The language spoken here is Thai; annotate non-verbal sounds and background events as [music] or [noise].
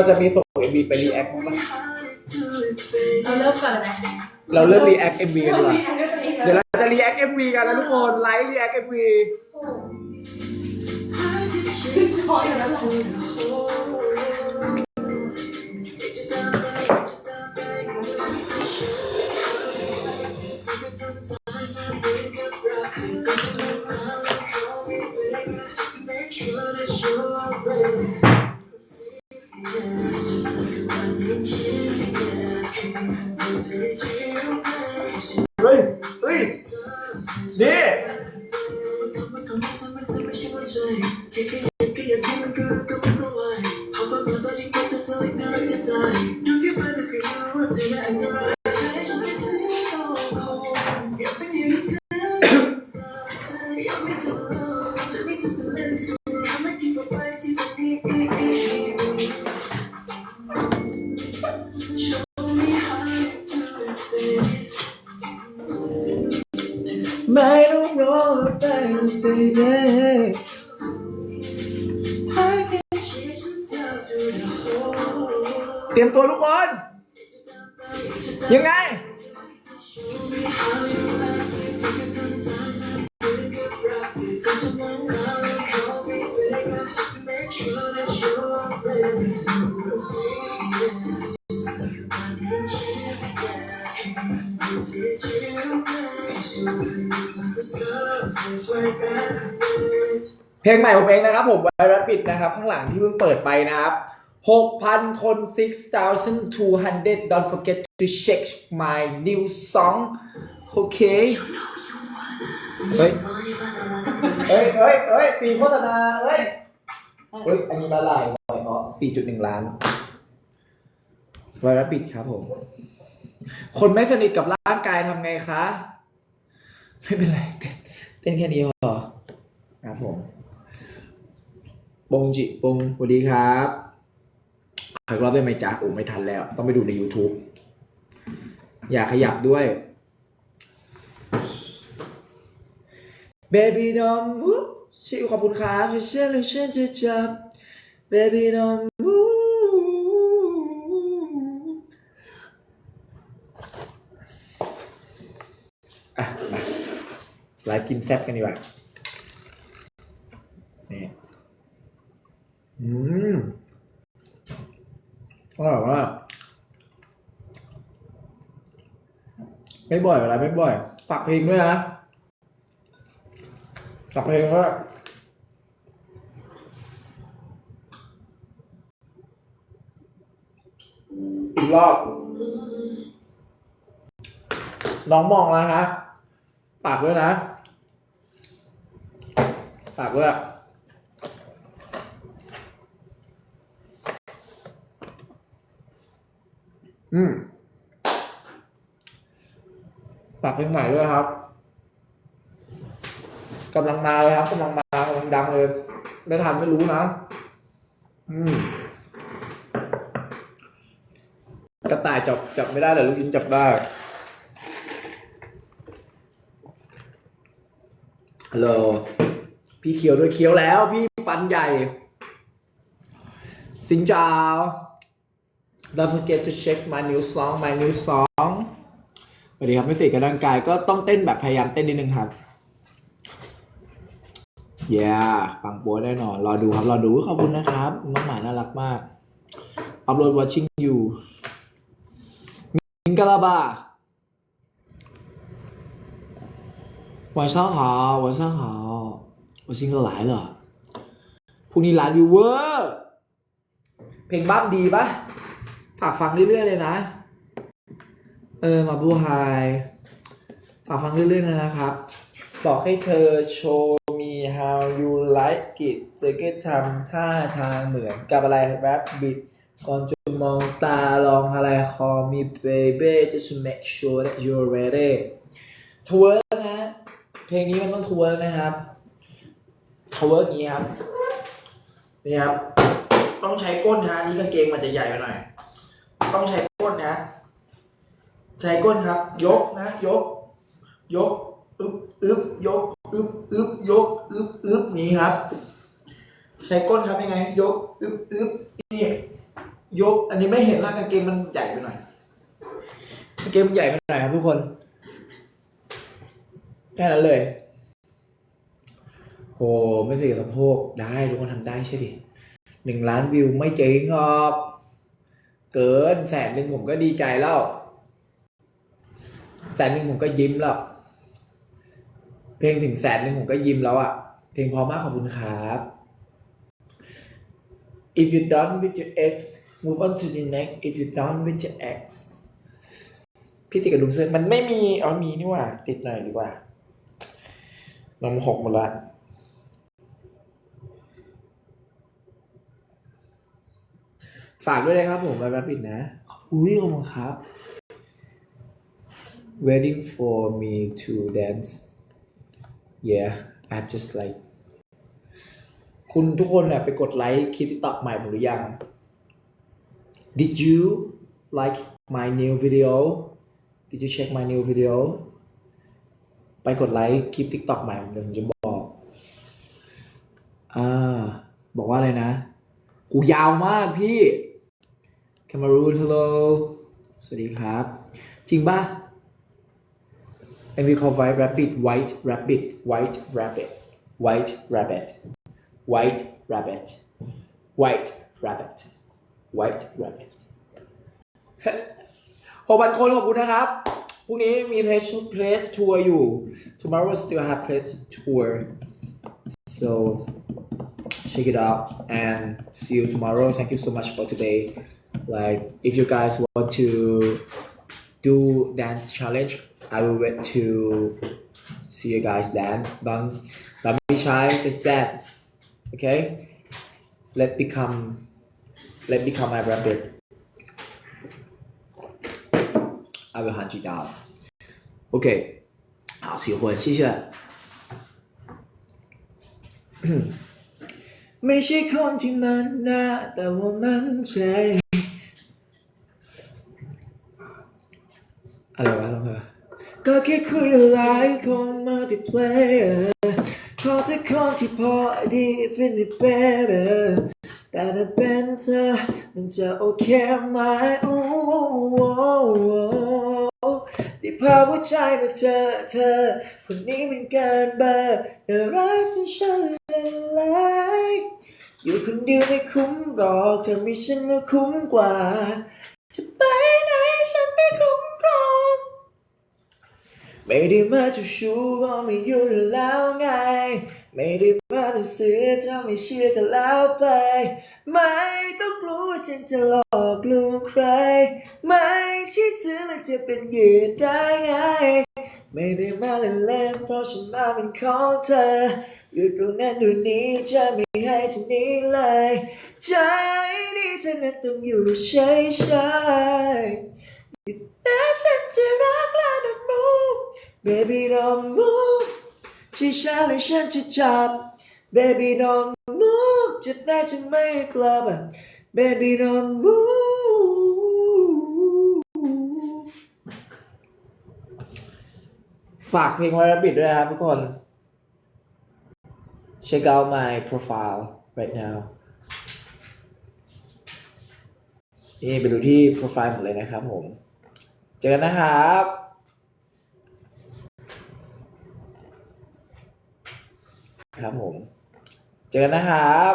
เราจะมีส่งเอ็มบีไปรีแอคมั้ยเราเริ่มก่อนเลยไหมเราเริ่มรีแอคเอ็มบีกันดีกว่าเริ่มรีแอคด้วยตัวเองเดี๋ยวเราจะรีแอคเอ็มบีกันนะทุกคนไลฟ์รีแอคเอ็มบีคือเฉพาะอยู่แล้วเหรอ ไม่ รียมตัวทุกคน ยังไง เพลงใหม่ของเองนะครับผมไวรัสปิดนะครับ ข้างหลังที่เพิ่งเปิดไปนะครับ 6,000 คน 6,200 don't forget to check my new song โอเคเฮ้ยเฮ้ยเฮ้ยเฮ้ยปีโฆษณาเฮ้ยเฮ้ย อันนี้ละลายไปอ๋อ4.1 ล้านไวรัสปิดครับผม คนไม่สนิทกับร่างกายทำไงคะ ไม่เป็นไร เต้นเต้นแค่นี้พอครับผมปงจิปงสวัสดีครับ ขออีกรอบได้ไหมจ๊ะโอ้ไม่ทันแล้ว ต้องไปดูใน YouTube อยากขยับด้วย Baby don't move ชิวขอบคุณครับฉันเชื่อเลยฉันจะจับ Baby don't move อะมาไลฟ์กินแซ่บกันดีกว่านี่ อืม อร่อยมากไม่บ่อยเวลาไม่บ่อย ฝากเพลงด้วยนะฝากเพลงว่าอีกรอบน้องมองแล้วฮะฝากด้วยนะฝากด้วย อืมฝากเพลงใหม่ด้วยครับกำลังมาเลยครับกำลังมากำลังดังเลยไม่ทันไม่รู้นะ อืมกระต่ายจับจับไม่ได้แต่ลูกชิ้นจับได้ฮัลโหลพี่เคียวด้วยเคียวแล้ว พี่ฟันใหญ่ สินจาว Don't forget to check my new song my new song สวัสดีครับไม่เสกกับร่างกายก็ต้องเต้นแบบพยายามเต้นนิดนึงครับ yeah ปังปัวแน่นอน รอดูครับ รอดูขอบคุณนะครับ น้องหมาน่ารักมาก อัพโหลด watching you มิงกะลาบา晚上好晚上好我新歌来了พรุ่งนี้ร้านวิวเวอร์เพลงบ้ามดีปะ ฝากฟังเรื่อยๆเลยนะ เออมาบูไฮฝากฟังเรื่อยๆเลยนะครับ บอกให้เธอโชว์ me how you like it จะก็ทำท่าทางเหมือนกับอะไร rap beat ก่อนจะมองตาลองอะไร call me baby just to make sure that you're ready ทเวิร์นะ เพลงนี้มันต้องทเวิร์นะครับทเวิร์กนี้ครับ นี่ครับ ต้องใช้ก้นนะนนี้กางเกงมันจะใหญ่ไปหน่อย ต้องใช้ก้นนะ ใช้ก้นครับ ยกนะ ยก ยกอึบอึบยกอึบอึบยกอึบอึบนี้ครับ ใช้ก้นครับยังไง ยกอึบอึบนี่ยก อันนี้ไม่เห็นแล้วกางเกงมันใหญ่ไปหน่อยกางเกงมันใหญ่ไปหน่อยครับทุกคนแค่นั้นเลยโอ้ไม่ใส่สะโพกได้ทุกคนทำได้ใช่ดิหนึ่งล้านวิวไม่เจ๊งหรอก เกินแสนหนึ่งผมก็ดีใจแล้วแสนหนึ่งผมก็ยิ้มแล้ว เพลงถึงแสนหนึ่งผมก็ยิ้มแล้วอะ่ะ เพลงพอมากขอบคุณครับ if you done with your ex move on to the next if you done with your ex พี่ติดกับลุงเซนมันไม่มี เอ๋อมีนี่ว่า ติดหน่อยดีกว่านมหกหมดละ ฝากด้วยนะครับผมไปรับปิดนะ อุ้ยขอบคุณครับ waiting for me to dance yeah I have just like คุณทุกคนเนี่ยไปกดไลค์คลิปติ๊กต็อกใหม่ผมหรือยัง Did you like my new video Did you check my new video ไปกดไลค์คลิปติ๊กต็อกใหม่ผมเดี๋ยวผมจะบอกอ่าบอกว่าอะไรนะหูยาวมากพี่ แคมารูนฮัลโหล สวัสดีครับ จริงป่ะ and we call white rabbit white rabbit white rabbit white rabbit white rabbit white rabbit white rabbit [laughs] หกพันคนขอบคุณนะครับ พรุ่งนี้มี place place tour อยู่ tomorrow still have place tour so check it out and see you tomorrow thank you so much for today like if you guys want to do dance challenge i will wait to see you guys dance don't don't be shy just dance okay let become let become my rabbit i will hunt you down okay 好喜欢谢谢ไม่ใช่คนที่มันหน้าแต่ว่ามันใจ อะไรวะลองไปวะก็แค่คุยหลายคนมาที่เพลย์ขอสักคนที่พอดีฟิน it better แต่ถ้าเป็นเธอมันจะโอเคไหมโอ้ได้พาหัวใจมาเจอเธอ คนนี้มันเกินเบอร์น่ารักที่ฉันละลายอยู่คนเดียวไม่คุ้มหรอกเธอมีฉันก็คุ้มกว่า จะไปไหนฉันไม่คุ้ม ครองไม่ได้มาจะชูก็ไม่อยู่แล้วไง ไม่ได้มาเป็นเสือถ้าไม่เชื่อก็แล้วไป ไม่ต้องกลัวฉันจะหลอกลวงใคร ไม่ใช่เสือแล้วจะเป็นเหยื่อได้ไง ไม่ได้มาเล่นๆเพราะฉันมาเป็นของเธอ อยู่ตรงนั้นอยู่นี้จะไม่ให้ที่นี้เลย ใจนี้เธอนั้นต้องอยู่เฉยๆ แต่ฉันจะรักและ don't move baby don't move ที่ฉันและฉันจะจับ baby don't move จะได้จะไม่กลับ baby don't move ฝากเพลงไวรับิดด้วยนะครับทุกคน check out my profile right now นี่ไปดูที่โปรไฟล์ผมเลยนะครับผม เจอกันนะครับครับผม เจอกันนะครับ